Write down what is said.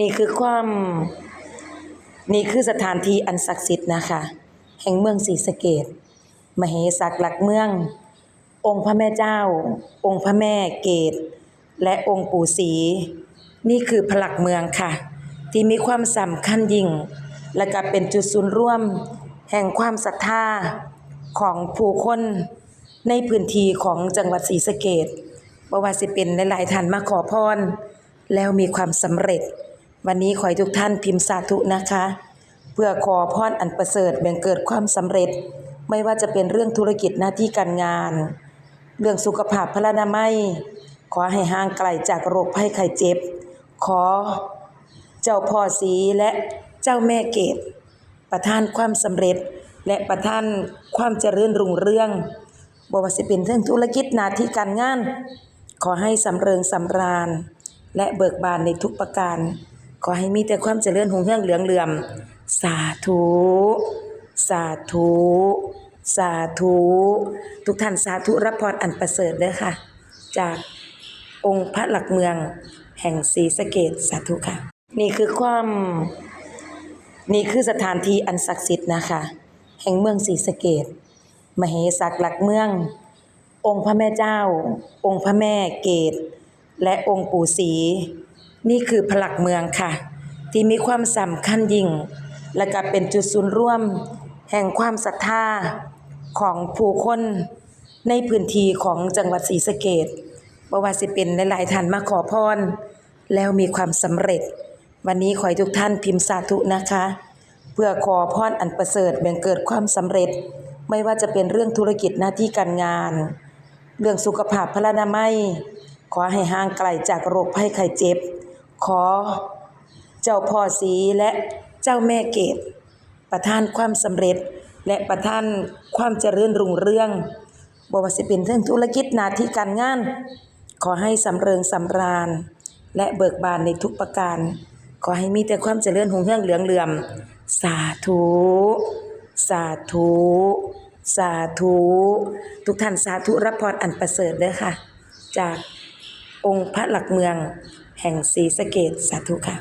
นี่คือความนี่คือสถานที่อันศักดิ์สิทธิ์นะคะ แห่งเมืองศรีสะเกษมเหสักหลักเมือง องค์พระแม่เจ้า องค์พระแม่เกตและองค์ปู่ศรีนี่คือพลักเมืองค่ะ ที่มีความสำคัญยิ่ง และก็เป็นจุดศูนย์ร่วม แห่งความศรัทธาของผู้คนในพื้นที่ของจังหวัดศรีสะเกษบ่ว่าสิเป็นหลายๆท่านมาขอพร แล้วมีความสำเร็จ วันนี้ขอให้ทุกท่านพิมพ์สาธุนะคะ เพื่อขอพรอันประเสริฐแบ่งเกิดความสำเร็จ ไม่ว่าจะเป็นเรื่องธุรกิจหน้าที่การงาน เรื่องสุขภาพพลานามัย ขอให้ห่างไกลจากโรคภัยไข้เจ็บ ขอเจ้าพ่อศรีและเจ้าแม่เกตประทานความสำเร็จ และประทานความเจริญรุ่งเรืองบ่ว่าสิเป็นเรื่องธุรกิจหน้าที่การงาน ขอให้สำเริงสำราญ และเบิกบานในทุกประการ ขอให้มีแต่ความเจริญหุ่งเฮืองเหลืองเหลื่อม สาธุ สาธุ สาธุ ทุกท่านสาธุรับพรอันประเสริฐเด้อค่ะ จากองค์พระหลักเมืองแห่งศรีสะเกดสาธุค่ะ นี่คือความนี่คือสถานที่อันศักดิ์สิทธิ์นะคะ แห่งเมืองศรีสะเกดมเหสักหลักเมือง องค์พระแม่เจ้า องค์พระแม่เกตและองค์ปู่ศรี นี่คือพลักเมืองค่ะ ที่มีความสำคัญยิ่ง และก็เป็นจุดศูนย์ร่วม แห่งความศรัทธาของผู้คนในพื้นที่ของจังหวัดศรีสะเกษบ่ว่าสิเป็นหลายๆท่านมาขอพร แล้วมีความสำเร็จ วันนี้ขอให้ทุกท่านพิมพ์สาธุนะคะ เพื่อขอพรอันประเสริฐแบ่งเกิดความสำเร็จ ไม่ว่าจะเป็นเรื่องธุรกิจหน้าที่การงาน เรื่องสุขภาพพลานามัย ขอให้ห่างไกลจากโรคภัยไข้เจ็บ ขอเจ้าพ่อศรีและเจ้าแม่เกตประทานความสำเร็จ และประทานความเจริญรุ่งเรืองบว่าสิเป็นเรื่องธุรกิจนาที่การงาน ขอให้สำเริงสำราญ และเบิกบานในทุกประการ ขอให้มีแต่ความเจริญหุ่งเฮืองเหลืองเหลื่อม สาธุ สาธุ สาธุ ทุกท่านสาธุรับพรอันประเสริฐเด้อค่ะ จากองค์พระหลักเมือง แห่งศรีสะเกดสาธุค่ะ